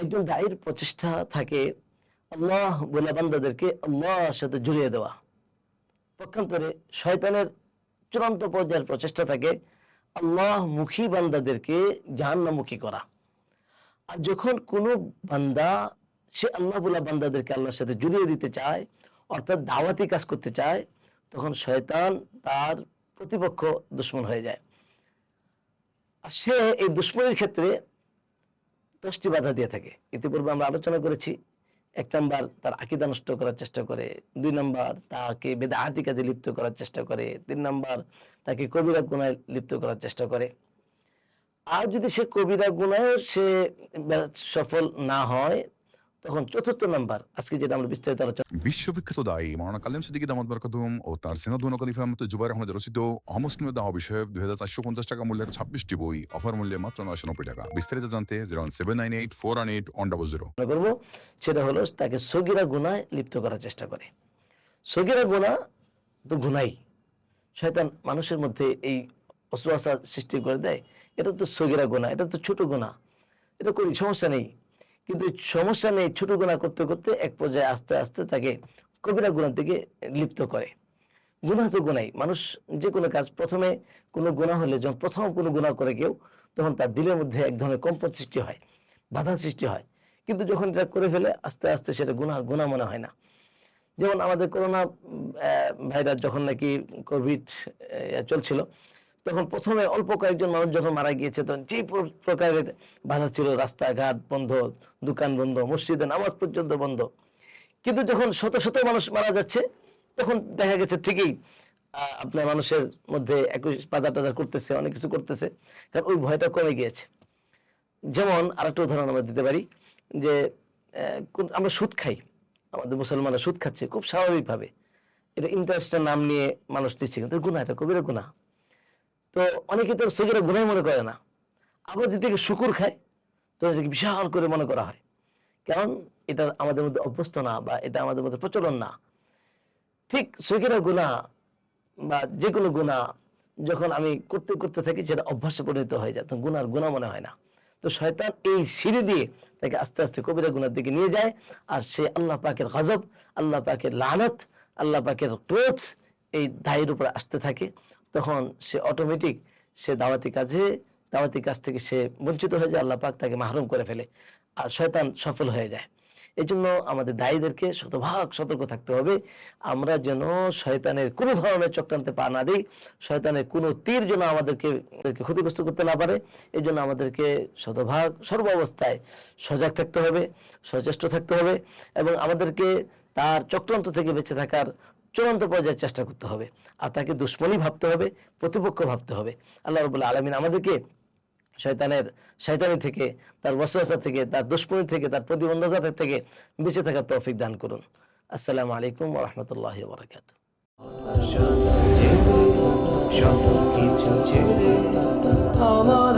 একজন দায়ের প্রচেষ্টা থাকে, আল্লাহ বলে বান্দাদেরকে আল্লাহর সাথে জুড়িয়ে দেওয়া। পক্ষান্তরে শয়তানের চূড়ান্ত পর্যায়ের প্রচেষ্টা থাকে আল্লাহ মুখী বান্দাদেরকে জাহান্নামুখী করা। আর যখন কোনো বান্দা, সে আল্লাহ বলা বান্দাদেরকে আল্লাহর সাথে জুড়িয়ে দিতে চায়, অর্থাৎ দাওয়াতি কাজ করতে চায়, তখন শয়তান তার প্রতিপক্ষ দুশ্মন হয়ে যায়। আর সে এই দুশ্মনের ক্ষেত্রে দশটি বাধা দিয়ে থাকে। ইতিপূর্বে আমরা আলোচনা করেছি, এক নম্বর তার আকিদা নষ্ট করার চেষ্টা করে, দুই নম্বর তাকে বেদা হাতি কাজে লিপ্ত করার চেষ্টা করে, তিন নম্বর তাকে কবিরা গুণায় লিপ্ত করার চেষ্টা করে। আর যদি সে কবিরা গুণায় সে সফল না হয় তখন চতুর্থ নাম্বার। আজকে যেটা আমরা বিস্তারিত আলোচনা বিশ্ববিখ্যাত দায়ী মাওলানা কালেম সিদ্দিকী দামাত বরকাতুম ও তার সেনাদুন খলিফা মতো জুবাইর আহমদ রচিত অমুসলিমের দাওয়া বিষয়ে দুই হাজার চারশো পঞ্চাশ টাকা মূল্যের ছাব্বিশটি বই অফার মূল্যে মাত্র নয়শো নব্বই টাকা। বিস্তারিত জানতে zero seven nine eight four one eight one double zero. করব সেটা হলো তাকে সগিরা গুনায় লিপ্ত করার চেষ্টা করে। সগিরা গুণা তো গুনাই। শয়তান মানুষের মধ্যে এই অসুয়াশা সৃষ্টি করে দেয়। এটা তো সগিরা গুণা এটা তো ছোট গুণা এটা করি সমস্যা নেই। কিন্তু সমস্যা নেই ছোট গুণা করতে করতে এক পর্যায়ে আস্তে আস্তে তাকে কবিরা গুণার দিকে লিপ্ত করে। গুণা তো গুণাই মানুষ যে কোনো কাজ প্রথমে কোনো গুণা হলে, যখন প্রথম কোনো গুণা করে কেউ, তখন তার দিলের মধ্যে এক ধরনের কম্পন সৃষ্টি হয়, বাধা সৃষ্টি হয়। কিন্তু যখন এটা করে ফেলে, আস্তে আস্তে সেটা গুণা গুণা মনে হয় না। যেমন আমাদের করোনা ভাইরাস যখন নাকি কোভিড চলছিল তখন প্রথমে অল্প কয়েকজন মানুষ যখন মারা গিয়েছে, তখন যে প্রকারের বাধা ছিল, রাস্তাঘাট বন্ধ, দোকান বন্ধ, মসজিদে নামাজ পর্যন্ত বন্ধ। কিন্তু যখন শত শত মানুষ মারা যাচ্ছে, তখন দেখা গেছে ঠিকই আপনার মানুষের মধ্যে একুশ, বাজার টাজার করতেছে, অনেক কিছু করতেছে, কারণ ওই ভয়টা কমে গিয়েছে। যেমন আরেকটা উদাহরণ আমরা দিতে পারি, যে আমরা সুদ খাই, আমাদের মুসলমানরা সুদ খাচ্ছে, খুব স্বাভাবিকভাবে। এটা ইন্টারেস্টের নাম নিয়ে মানুষ নিচ্ছে, কিন্তু গুণা এটা কবিরা গুণা তো অনেকে তো সেগুলো গুণাই মনে করে না। আবার যদি শুকুর খায়, তো বিশাল করে মনে করা হয়। কারণ এটা আমাদের মধ্যে অভ্যস্ত না বা এটা আমাদের মধ্যে প্রচলন না। ঠিক সেগিরা গুণা বা যে কোনো গুণা যখন আমি করতে করতে থাকি, সেটা অভ্যাসে পরিণত হয়ে যায়, তখন গুনার গুণা মনে হয় না। তো শয়তান এই সিঁড়ি দিয়ে তাকে আস্তে আস্তে কবিরা গুনার দিকে নিয়ে যায় আর সে আল্লাহ পাকের গজব, আল্লাহ পাকের লানত, আল্লাহ পাকের ক্রোধ এই দায়ের উপরে আসতে থাকে। তখন সে অটোমেটিক সে দাওয়াতি কাজে, দাওয়াতি কাজ থেকে সে বঞ্চিত হয়ে যায়, আল্লাহ পাক তাকে মাহরুম করে ফেলে আর শয়তান সফল হয়ে যায়। এই জন্য আমাদের দায়ীদেরকে শতভাগ সতর্ক থাকতে হবে। আমরা যেন শয়তানের কোনো ধরনের চক্রান্তে পা না দিই, শয়তানের কোনো তীর যেন আমাদেরকে ক্ষতিগ্রস্ত করতে না পারে। এই জন্য আমাদেরকে শতভাগ সর্ব অবস্থায় সজাগ থাকতে হবে, সচেষ্ট থাকতে হবে এবং আমাদেরকে তার চক্রান্ত থেকে বেঁচে থাকার চূড়ান্ত পর্যায়ের চেষ্টা করতে হবে। আর তাকে দুশ্মনী ভাবতে হবে, প্রতিপক্ষ ভাবতে হবে। আল্লাহ রবুল্লা আলমিন আমাদেরকে শয়তানের, শয়তানি থেকে, তার ওয়াসওয়াসা থেকে, তার দুশ্মনী থেকে, তার প্রতিবন্ধকতা থেকে বেঁচে থাকার তৌফিক দান করুন। আসসালামু আলাইকুম রাহমাতুল্লাহি কিছু ছেড়ে আমার